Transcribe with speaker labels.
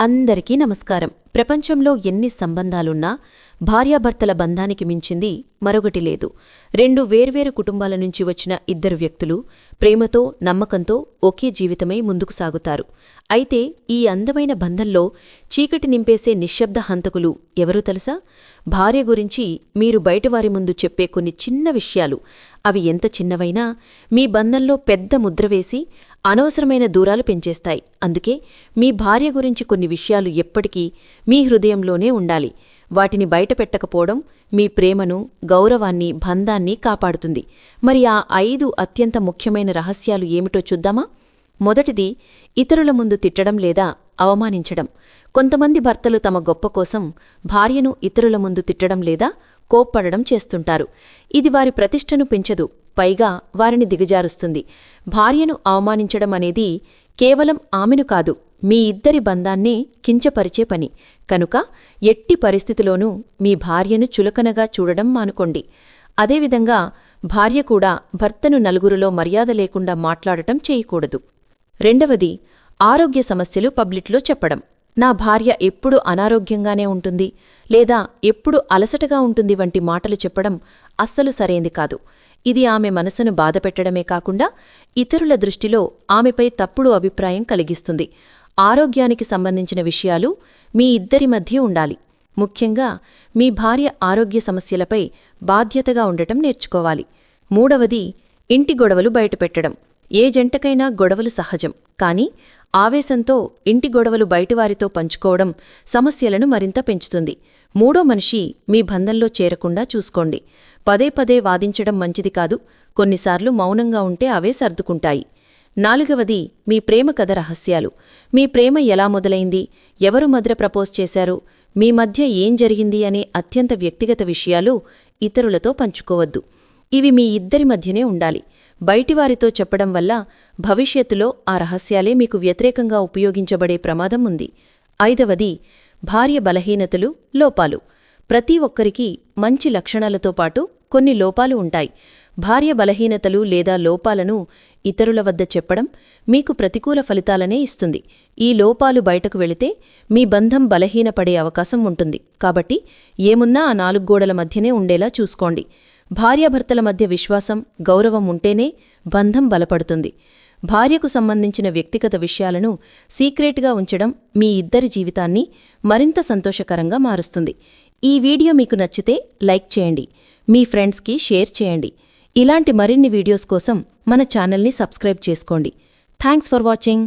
Speaker 1: అందరికీ నమస్కారం. ప్రపంచంలో ఎన్ని సంబంధాలున్నా భార్యాభర్తల బంధానికి మించింది మరొకటి లేదు. రెండు వేర్వేరు కుటుంబాల నుంచి వచ్చిన ఇద్దరు వ్యక్తులు ప్రేమతో నమ్మకంతో ఒకే జీవితమై ముందుకు సాగుతారు. అయితే ఈ అందమైన బంధంలో చీకటి నింపేసే నిశ్శబ్ద హంతకులు ఎవరో తెలుసా? భార్య గురించి మీరు బయటవారి ముందు చెప్పే కొన్ని చిన్న విషయాలు. అవి ఎంత చిన్నవైనా మీ బంధంలో పెద్ద ముద్ర వేసి అనవసరమైన దూరాలు పెంచేస్తాయి. అందుకే మీ భార్య గురించి కొన్ని విషయాలు ఎప్పటికీ మీ హృదయంలోనే ఉండాలి. వాటిని బయటపెట్టకపోవడం మీ ప్రేమను గౌరవాన్ని బంధాన్ని కాపాడుతుంది. మరి ఆ ఐదు అత్యంత ముఖ్యమైన రహస్యాలు ఏమిటో చూద్దామా? మొదటిది ఇతరుల ముందు తిట్టడం లేదా అవమానించడం. కొంతమంది భర్తలు తమ గొప్ప కోసం భార్యను ఇతరుల ముందు తిట్టడం లేదా కోప్పడడం చేస్తుంటారు. ఇది వారి ప్రతిష్టను పెంచదు. పైగా వారిని దిగజారుస్తుంది. భార్యను అవమానించడం అనేది కేవలం ఆమెను కాదు మీ ఇద్దరి బంధాన్నే కించపరిచే పని. కనుక ఎట్టి పరిస్థితిలోనూ మీ భార్యను చులకనగా చూడడం మానుకోండి. అదేవిధంగా భార్య కూడా భర్తను నలుగురిలో మర్యాద లేకుండా మాట్లాడటం చేయకూడదు. రెండవది ఆరోగ్య సమస్యలు పబ్లిక్లో చెప్పడం. నా భార్య ఎప్పుడు అనారోగ్యంగానే ఉంటుంది లేదా ఎప్పుడు అలసటగా ఉంటుంది వంటి మాటలు చెప్పడం అస్సలు సరైంది కాదు. ఇది ఆమె మనసును బాధపెట్టడమే కాకుండా ఇతరుల దృష్టిలో ఆమెపై తప్పుడు అభిప్రాయం కలిగిస్తుంది. ఆరోగ్యానికి సంబంధించిన విషయాలు మీ ఇద్దరి మధ్య ఉండాలి. ముఖ్యంగా మీ భార్య ఆరోగ్య సమస్యలపై బాధ్యతగా ఉండటం నేర్చుకోవాలి. మూడవది ఇంటి గొడవలు బయటపెట్టడం. ఏ జంటకైనా గొడవలు సహజం. కానీ ఆవేశంతో ఇంటి గొడవలు బయటివారితో పంచుకోవడం సమస్యలను మరింత పెంచుతుంది. మూడో మనిషి మీ బంధంలో చేరకుండా చూసుకోండి. పదే పదే వాదించడం మంచిది కాదు. కొన్నిసార్లు మౌనంగా ఉంటే అవే సర్దుకుంటాయి. నాలుగవది మీ ప్రేమ కథ రహస్యాలు. మీ ప్రేమ ఎలా మొదలైంది? ఎవరు మద్ర ప్రపోజ్ చేశారు? మీ మధ్య ఏం జరిగింది అనే అత్యంత వ్యక్తిగత విషయాలు ఇతరులతో పంచుకోవద్దు. ఇవి మీ ఇద్దరి మధ్యనే ఉండాలి. బయటివారితో చెప్పడం వల్ల భవిష్యత్తులో ఆ రహస్యాలే మీకు వ్యతిరేకంగా ఉపయోగించబడే ప్రమాదం ఉంది. ఐదవది భార్య బలహీనతలు లోపాలు. ప్రతి ఒక్కరికి మంచి లక్షణాలతో పాటు కొన్ని లోపాలు ఉంటాయి. భార్య బలహీనతలు లేదా లోపాలను ఇతరుల వద్ద చెప్పడం మీకు ప్రతికూల ఫలితాలనే ఇస్తుంది. ఈ లోపాలు బయటకు వెళితే మీ బంధం బలహీనపడే అవకాశం ఉంటుంది. కాబట్టి ఏమున్నా ఆ నాలుగు గోడల మధ్యనే ఉండేలా చూసుకోండి. భార్యాభర్తల మధ్య విశ్వాసం గౌరవం ఉంటేనే బంధం బలపడుతుంది. భార్యకు సంబంధించిన వ్యక్తిగత విషయాలను సీక్రెట్గా ఉంచడం మీ ఇద్దరి జీవితాన్ని మరింత సంతోషకరంగా మారుస్తుంది. ఈ వీడియో మీకు నచ్చితే లైక్ చేయండి మీ ఫ్రెండ్స్కి షేర్ చేయండి. ఇలాంటి మరిన్ని వీడియోస్ కోసం మన ఛానల్ని సబ్స్క్రైబ్ చేసుకోండి. Thanks for watching.